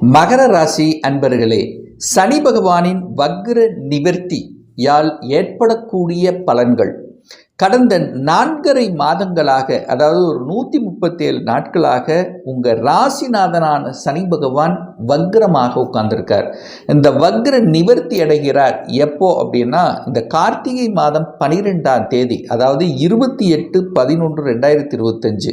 மகர ராசி அன்பர்களே சனி பகவானின் வக்ர நிவர்த்தி யால் ஏற்படக்கூடிய பலன்கள். கடந்த நான்கரை மாதங்களாக அதாவது ஒரு நூற்றி முப்பத்தேழு நாட்களாக உங்கள் ராசிநாதனான சனி பகவான் வக்ரமாக உட்கார்ந்துருக்கார். இந்த வக்ர நிவர்த்தி அடைகிறார். எப்போ அப்படின்னா இந்த கார்த்திகை மாதம் பனிரெண்டாம் தேதி அதாவது இருபத்தி எட்டு பதினொன்று ரெண்டாயிரத்தி இருபத்தஞ்சு.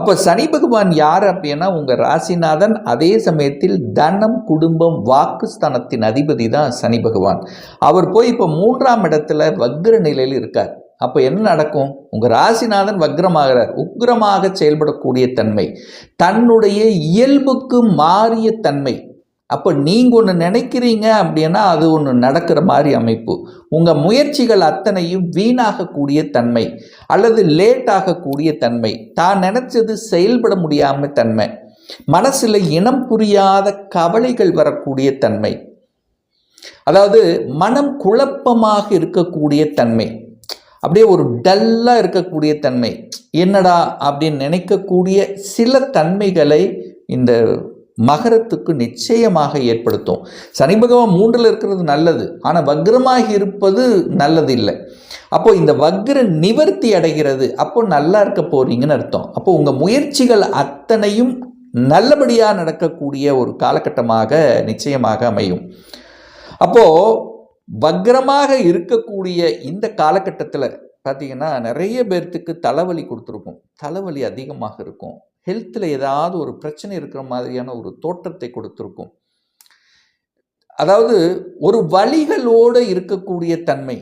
அப்போ சனி பகவான் யார் அப்படின்னா உங்கள் ராசிநாதன் அதே சமயத்தில் தனம் குடும்பம் வாக்குஸ்தானத்தின் அதிபதி தான் சனி பகவான். அவர் போய் இப்போ மூன்றாம் இடத்துல வக்ர நிலையில் இருக்கார். அப்போ என்ன நடக்கும்? உங்கள் ராசிநாதன் வக்ரமாகிறார். உக்ரமாக செயல்படக்கூடிய தன்மை. தன்னுடைய இயல்புக்கு மாறிய தன்மை. அப்போ நீங்கள் ஒன்று நினைக்கிறீங்க அப்படின்னா அது ஒன்று நடக்கிற மாதிரி அமைப்பு. உங்கள் முயற்சிகள் அத்தனையும் வீணாகக்கூடிய தன்மை. அல்லது லேட் ஆகக்கூடிய தன்மை. தான் நினச்சது செயல்பட முடியாமல் தன்மை. மனசில் இனம் புரியாத கவலைகள் வரக்கூடிய தன்மை. அதாவது மனம் குழப்பமாக இருக்கக்கூடிய தன்மை. அப்படியே ஒரு டல்லாக இருக்கக்கூடிய தன்மை. என்னடா அப்படின்னு நினைக்கக்கூடிய சில தன்மைகளை இந்த மகரத்துக்கு நிச்சயமாக ஏற்படுத்தும். சனி பகவான் மூன்றில் இருக்கிறது நல்லது. ஆனால் வக்ரமாக இருப்பது நல்லது இல்லை அப்போ இந்த வக்ர நிவர்த்தி அடைகிறது. அப்போ நல்லா இருக்க போறீங்கன்னு அர்த்தம். அப்போ உங்கள் முயற்சிகள் அத்தனையும் நல்லபடியாக நடக்கக்கூடிய ஒரு காலகட்டமாக நிச்சயமாக அமையும். அப்போது பக்ரமாக இருக்கக்கூடிய இந்த காலகட்டத்தில் பார்த்தீங்கன்னா நிறைய பேர்த்துக்கு தலைவலி கொடுத்துருக்கும். தலைவலி அதிகமாக இருக்கும். ஹெல்த்தில் ஏதாவது ஒரு பிரச்சனை இருக்கிற மாதிரியான ஒரு தோற்றத்தை கொடுத்துருக்கும். அதாவது ஒரு வழிகளோடு இருக்கக்கூடிய தன்மை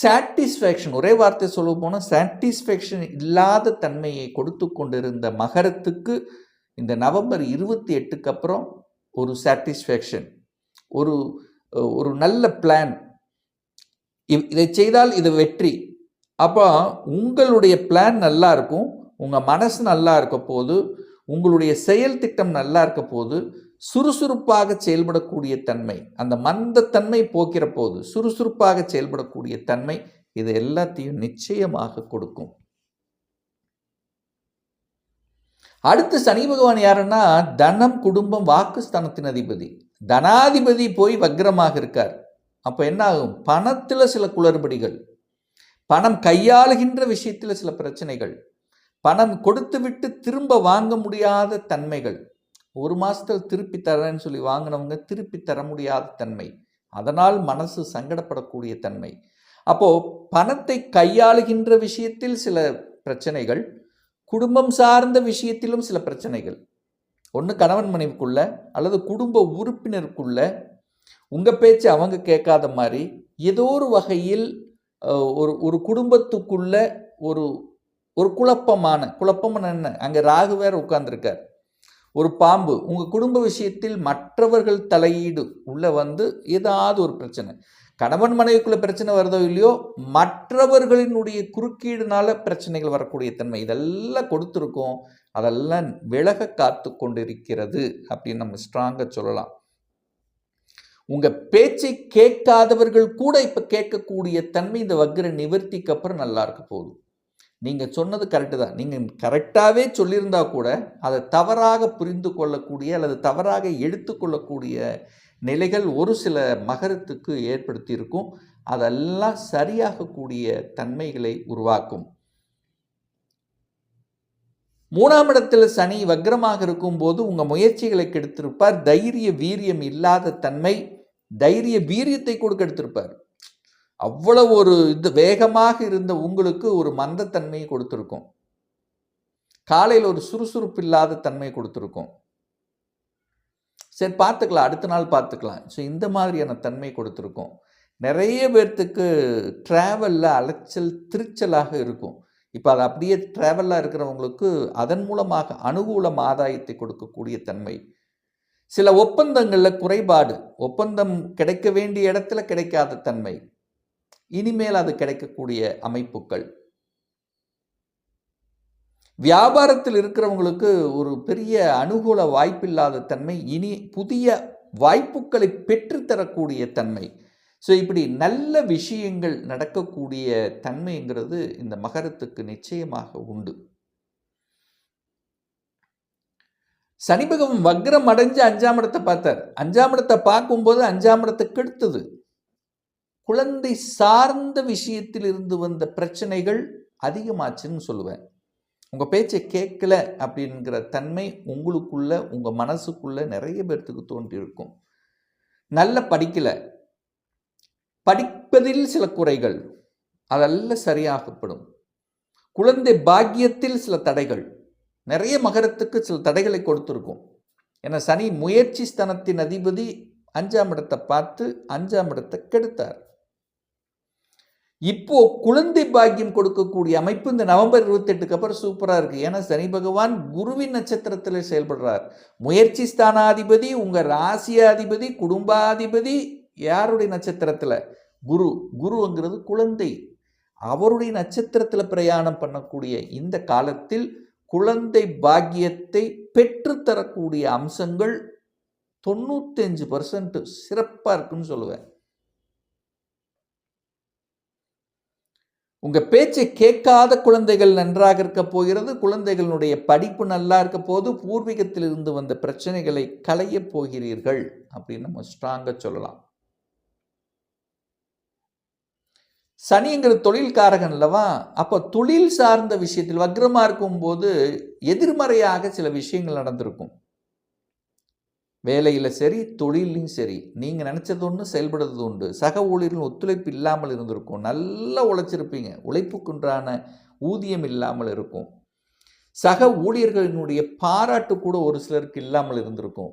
சாட்டிஸ்ஃபேக்ஷன் ஒரே வார்த்தை சொல்ல போனால் சாட்டிஸ்ஃபேக்ஷன் இல்லாத தன்மையை கொடுத்து கொண்டிருந்த மகரத்துக்கு இந்த நவம்பர் இருபத்தி எட்டுக்கு அப்புறம் ஒரு சாட்டிஸ்ஃபேக்ஷன் ஒரு ஒரு நல்ல பிளான் இதை செய்தால் இது வெற்றி. அப்போ உங்களுடைய பிளான் நல்லா இருக்கும் உங்கள் மனசு நல்லா இருக்க போது உங்களுடைய செயல் திட்டம் நல்லா இருக்க போது சுறுசுறுப்பாக செயல்படக்கூடிய தன்மை அந்த மந்தத்தன்மை போக்கிற போது சுறுசுறுப்பாக செயல்படக்கூடிய தன்மை இது எல்லாத்தையும் நிச்சயமாக கொடுக்கும். அடுத்து சனி பகவான் யாருன்னா தனம் குடும்பம் வாக்குஸ்தானத்தின் அதிபதி. தனாதிபதி போய் வக்ரமாக இருக்கார். அப்போ என்ன ஆகும் பணத்தில் சில குளறுபடிகள். பணம் கையாளுகின்ற விஷயத்தில் சில பிரச்சனைகள். பணம் கொடுத்து விட்டு திரும்ப வாங்க முடியாத தன்மைகள். ஒரு மாதத்தில் திருப்பி தரேன்னு சொல்லி வாங்கினவங்க திருப்பி தர முடியாத தன்மை. அதனால் மனசு சங்கடப்படக்கூடிய தன்மை. அப்போது பணத்தை கையாளுகின்ற விஷயத்தில் சில பிரச்சனைகள் குடும்பம் சார்ந்த விஷயத்திலும் சில பிரச்சனைகள். ஒன்று கணவன் மனைவிக்குள்ள அல்லது குடும்ப உறுப்பினருக்குள்ள உங்கள் பேச்சு அவங்க கேட்காத மாதிரி ஏதோ ஒரு வகையில் ஒரு ஒரு குடும்பத்துக்குள்ள ஒரு ஒரு குழப்பமான குழப்பம்னு என்ன அங்கே ராகு வேற உட்கார்ந்துருக்கார். ஒரு பாம்பு உங்கள் குடும்ப விஷயத்தில் மற்றவர்கள் தலையீடு உள்ளே வந்து ஏதாவது ஒரு பிரச்சனை. கணவன் மனைவிக்குள்ள பிரச்சனை வருதோ இல்லையோ மற்றவர்களினுடைய குறுக்கீடுனால பிரச்சனைகள் வரக்கூடிய தன்மை. இதெல்லாம் கொடுத்துருக்கோம். அதெல்லாம் விலக காத்து கொண்டிருக்கிறது அப்படின்னு நம்ம ஸ்ட்ராங்காக சொல்லலாம். உங்கள் பேச்சை கேட்காதவர்கள் கூட இப்போ கேட்கக்கூடிய தன்மை இந்த வக்ர நிவர்த்திக்கு அப்புறம் நல்லா இருக்க போகுது. நீங்கள் சொன்னது கரெக்டு தான். நீங்கள் கரெக்டாகவே சொல்லியிருந்தா கூட அதை தவறாக புரிந்து கொள்ளக்கூடிய அல்லது தவறாக எடுத்துக்கொள்ளக்கூடிய நிலைகள் ஒரு சில மகரத்துக்கு ஏற்படுத்தி இருக்கும் அதெல்லாம் சரியாகக்கூடிய தன்மைகளை உருவாக்கும். மூணாம் இடத்தில் சனி வக்ரமாக இருக்கும்போது உங்கள் முயற்சிகளை கெடுத்திருப்பார். தைரிய வீரியம் இல்லாத தன்மை தைரிய வீரியத்தை கொடுக்க எடுத்திருப்பார். அவ்வளவு ஒரு இது வேகமாக இருந்த உங்களுக்கு ஒரு மந்தத்தன்மையை கொடுத்துருக்கும். காலையில் ஒரு சுறுசுறுப்பு இல்லாத தன்மை கொடுத்துருக்கும். சரி பார்த்துக்கலாம். அடுத்த நாள் பார்த்துக்கலாம். ஸோ இந்த மாதிரியான தன்மை கொடுத்துருக்கும். நிறைய பேர்த்துக்கு ட்ராவலில் அலைச்சல் திருச்சலாக இருக்கும். இப்போ அது அப்படியே ட்ராவலாக இருக்கிறவங்களுக்கு அதன் மூலமாக அனுகூலம் ஆதாயத்தை கொடுக்கக்கூடிய தன்மை. சில ஒப்பந்தங்களில் குறைபாடு. ஒப்பந்தம் கிடைக்க வேண்டிய இடத்துல கிடைக்காத தன்மை. இனிமேல் அது கிடைக்கக்கூடிய அமைப்புகள். வியாபாரத்தில் இருக்கிறவங்களுக்கு ஒரு பெரிய அனுகூல வாய்ப்பில்லாத தன்மை இனி புதிய வாய்ப்புகளை பெற்றுத்தரக்கூடிய தன்மை. ஸோ இப்படி நல்ல விஷயங்கள் நடக்கக்கூடிய தன்மைங்கிறது இந்த மகரத்துக்கு நிச்சயமாக உண்டு. சனி பகவான் வக்ரம் அடைஞ்சு அஞ்சாம் இடத்தை பார்த்தார். அஞ்சாம் இடத்தை பார்க்கும்போது அஞ்சாம் இடத்தை கெடுத்தது. குழந்தை சார்ந்த விஷயத்தில் இருந்து வந்த பிரச்சனைகள் அதிகமாச்சுன்னு சொல்லுவேன். உங்கள் பேச்சை கேட்கல அப்படிங்கிற தன்மை உங்களுக்குள்ள உங்கள் மனசுக்குள்ள நிறைய பேர்த்துக்கு தோன்றியிருக்கும். நல்ல படிக்கலை. படிப்பதில் சில குறைகள். அதெல்லாம் சரியாகப்படும். குழந்தை பாக்கியத்தில் சில தடைகள். நிறைய மகரத்துக்கு சில தடைகளை கொடுத்துருக்கும். ஏன்னா சனி முயற்சி ஸ்தனத்தின் அதிபதி அஞ்சாம் இடத்தை பார்த்து அஞ்சாம் இடத்தை கெடுத்தார். இப்போ குழந்தை பாக்கியம் கொடுக்கக்கூடிய அமைப்பு இந்த நவம்பர் இருபத்தெட்டுக்கு அப்புறம் சூப்பராக இருக்குது ஏன்னா சனி பகவான் குருவின் நட்சத்திரத்தில் செயல்படுறார். முயற்சி ஸ்தானாதிபதி உங்கள் ராசியாதிபதி குடும்பாதிபதி யாருடைய நட்சத்திரத்தில்? குரு. குருங்கிறது குழந்தை. அவருடைய நட்சத்திரத்தில் பிரயாணம் பண்ணக்கூடிய இந்த காலத்தில் குழந்தை பாக்கியத்தை பெற்றுத்தரக்கூடிய அம்சங்கள் தொண்ணூத்தஞ்சு பர்சன்ட் சிறப்பாக இருக்குன்னு சொல்லுவேன். உங்கள் பேச்சை கேட்காத குழந்தைகள் நன்றாக இருக்க போகிறது குழந்தைகளுடைய படிப்பு நல்லா இருக்க போது பூர்வீகத்தில் இருந்து வந்த பிரச்சனைகளை களையப் போகிறீர்கள் அப்படின்னு நம்ம ஸ்ட்ராங்காக சொல்லலாம். சனிங்கிற தொழில்காரகன் அல்லவா? அப்போ தொழில் சார்ந்த விஷயத்தில் வக்ரமாக இருக்கும்போது எதிர்மறையாக சில விஷயங்கள் நடந்திருக்கும். வேலையில் சரி தொழிலையும் சரி நீங்கள் நினச்சது ஒன்று செயல்படுறது உண்டு சக ஊழியர்கள் ஒத்துழைப்பு இல்லாமல் இருந்திருக்கும். நல்லா உழைச்சிருப்பீங்க. உழைப்புக்குன்றான ஊதியம் இல்லாமல் இருக்கும். சக ஊழியர்களினுடைய பாராட்டு கூட ஒரு சிலருக்கு இல்லாமல் இருந்திருக்கும்.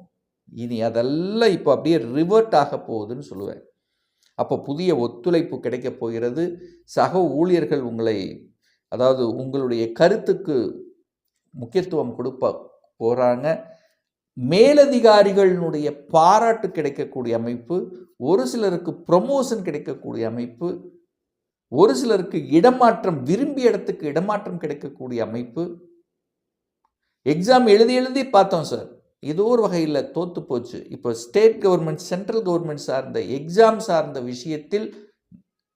இனி அதெல்லாம் இப்போ அப்படியே ரிவர்ட் ஆக போகுதுன்னு சொல்லுவேன். அப்போ புதிய ஒத்துழைப்பு கிடைக்கப் போகிறது. சக ஊழியர்கள் உங்களை அதாவது உங்களுடைய கருத்துக்கு முக்கியத்துவம் கொடுப்ப போகிறாங்க மேலதிகாரிகளினுடைய பாராட்டு கிடைக்கக்கூடிய அமைப்பு ஒரு சிலருக்கு ப்ரொமோஷன் கிடைக்கக்கூடிய அமைப்பு ஒரு சிலருக்கு இடமாற்றம் விரும்பிய இடத்துக்கு இடமாற்றம் கிடைக்கக்கூடிய அமைப்பு. எக்ஸாம் எழுதி எழுதி பார்த்தோம் சார் ஏதோ ஒரு வகையில் தோத்து போச்சு. இப்போ ஸ்டேட் கவர்மெண்ட் சென்ட்ரல் கவர்மெண்ட் சார்ந்த எக்ஸாம் சார்ந்த விஷயத்தில்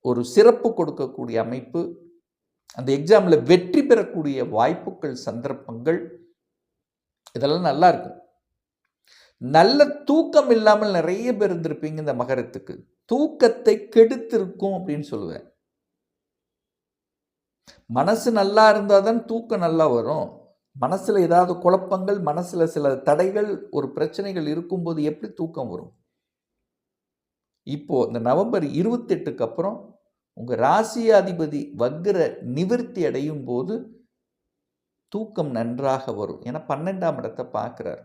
ஒரு சிறப்பு கொடுக்கக்கூடிய அமைப்பு அந்த எக்ஸாமில் வெற்றி பெறக்கூடிய வாய்ப்புகள் சந்தர்ப்பங்கள் இதெல்லாம் நல்லா இருக்கும். நல்ல தூக்கம் இல்லாமல் நிறைய பேர் இருந்திருப்பீங்க இந்த மகரத்துக்கு. தூக்கத்தை கெடுத்திருக்கும் அப்படின்னு சொல்லுவேன். மனசு நல்லா இருந்தால் தான் தூக்கம் நல்லா வரும். மனசில் ஏதாவது குழப்பங்கள் மனசில் சில தடைகள் ஒரு பிரச்சனைகள் இருக்கும்போது எப்படி தூக்கம் வரும்? இப்போது இந்த நவம்பர் இருபத்தெட்டுக்கு அப்புறம் உங்கள் ராசியாதிபதி வக்ர நிவர்த்தி அடையும் போது தூக்கம் நன்றாக வரும். ஏன்னா பன்னெண்டாம் இடத்தை பார்க்குறார்.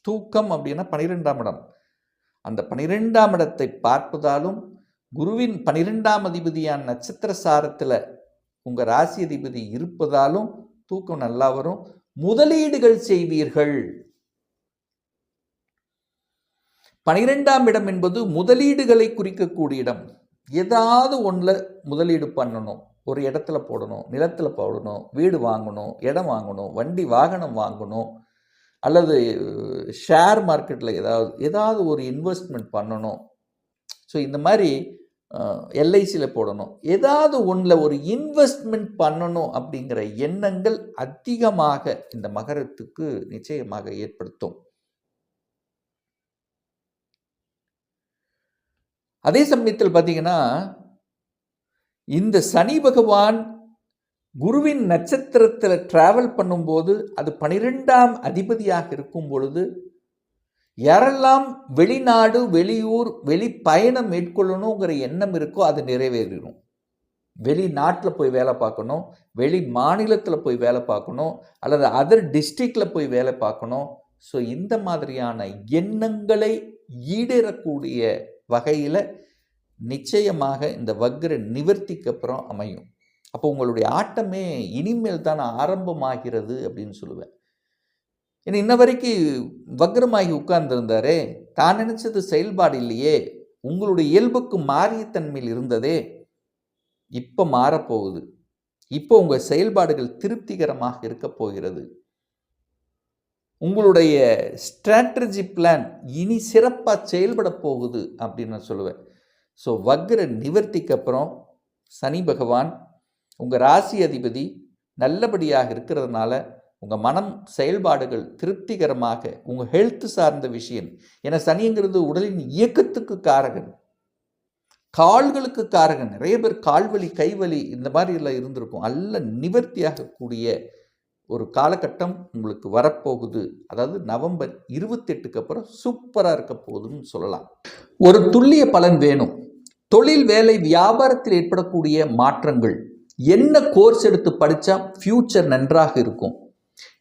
தூக்கம் அப்படின்னா பனிரெண்டாம் இடம். அந்த பனிரெண்டாம் இடத்தை பார்ப்பதாலும் குருவின் பனிரெண்டாம் அதிபதியான நட்சத்திர சாரத்தில் உங்கள் ராசி அதிபதி இருப்பதாலும் தூக்கம் நல்லா வரும். முதலீடுகள் செய்வீர்கள். பனிரெண்டாம் இடம் என்பது முதலீடுகளை குறிக்கக்கூடிய இடம். ஏதாவது ஒன்றில் முதலீடு பண்ணணும். ஒரு இடத்துல போடணும் நிலத்தில் போடணும் வீடு வாங்கணும் இடம் வாங்கணும் வண்டி வாகனம் வாங்கணும் அல்லது ஷேர் மார்க்கெட்டில் ஏதாவது ஏதாவது ஒரு இன்வெஸ்ட்மெண்ட் பண்ணணும். ஸோ இந்த மாதிரி எல்ஐசியில் போடணும். ஏதாவது ஒன்றில் ஒரு இன்வெஸ்ட்மெண்ட் பண்ணணும் அப்படிங்கிற எண்ணங்கள் அதிகமாக இந்த மகரத்துக்கு நிச்சயமாக ஏற்படுத்தும். அதே சமயத்தில் பார்த்தீங்கன்னா இந்த சனி பகவான் குருவின் நட்சத்திரத்தில் டிராவல் பண்ணும்போது அது பனிரெண்டாம் அதிபதியாக இருக்கும் பொழுது யாரெல்லாம் வெளிநாடு வெளியூர் வெளி பயணம் மேற்கொள்ளணுங்கிற எண்ணம் இருக்கோ அது நிறைவேறிடும். வெளிநாட்டில் போய் வேலை பார்க்கணும் வெளி மாநிலத்தில் போய் வேலை பார்க்கணும் அல்லது அதர் டிஸ்ட்ரிக்டில் போய் வேலை பார்க்கணும். ஸோ இந்த மாதிரியான எண்ணங்களை ஈடேறக்கூடிய வகையில் நிச்சயமாக இந்த வக்ர நிவர்த்திக்கு அப்புறம் அமையும். அப்போ உங்களுடைய ஆட்டமே இனிமேல் தான் ஆரம்பமாகிறது அப்படின்னு சொல்லுவேன். ஏன்னா இன்ன வரைக்கும் வக்ரமாகி உட்கார்ந்துருந்தாரே தான் நினைச்சது செயல்பாடு இல்லையே உங்களுடைய இயல்புக்கு மாறிய தன்மையில் இருந்ததே இப்போ மாறப்போகுது. இப்போ உங்கள் செயல்பாடுகள் திருப்திகரமாக இருக்க போகிறது. உங்களுடைய ஸ்ட்ராட்டஜி பிளான் இனி சிறப்பாக செயல்பட போகுது அப்படின்னு நான் சொல்லுவேன். ஸோ வக்ர நிவர்த்திக்கு அப்புறம் சனி பகவான் உங்கள் ராசி அதிபதி நல்லபடியாக இருக்கிறதுனால உங்கள் மனம் செயல்பாடுகள் திருப்திகரமாக உங்கள் ஹெல்த் சார்ந்த விஷயம். ஏன்னா சனிங்கிறது உடலின் இயக்கத்துக்கு காரகன். கால்களுக்கு காரகன். நிறைய பேர் கால்வலி கைவலி இந்த மாதிரி எல்லாம் இருந்திருக்கும். அல்ல நிவர்த்தியாகக்கூடிய ஒரு காலகட்டம் உங்களுக்கு வரப்போகுது. அதாவது நவம்பர் இருபத்தெட்டுக்கு அப்புறம் சூப்பராக இருக்க போகுதுன்னு சொல்லலாம். ஒரு துல்லிய பலன் வேணும். தொழில் வேலை வியாபாரத்தில் ஏற்படக்கூடிய மாற்றங்கள். என்ன கோர்ஸ் எடுத்து படித்தா ஃப்யூச்சர் நன்றாக இருக்கும்?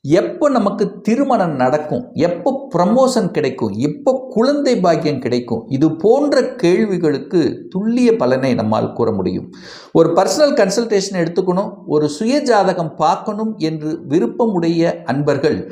எப்போ நமக்கு திருமணம் நடக்கும் எப்போ ப்ரமோஷன் கிடைக்கும் எப்போ குழந்தை பாக்கியம் கிடைக்கும் இது போன்ற கேள்விகளுக்கு துல்லிய பலனை நம்மால் கூற முடியும். ஒரு பர்சனல் கன்சல்டேஷன் எடுத்துக்கணும் ஒரு சுய ஜாதகம் பார்க்கணும் என்று விருப்பமுடைய அன்பர்கள்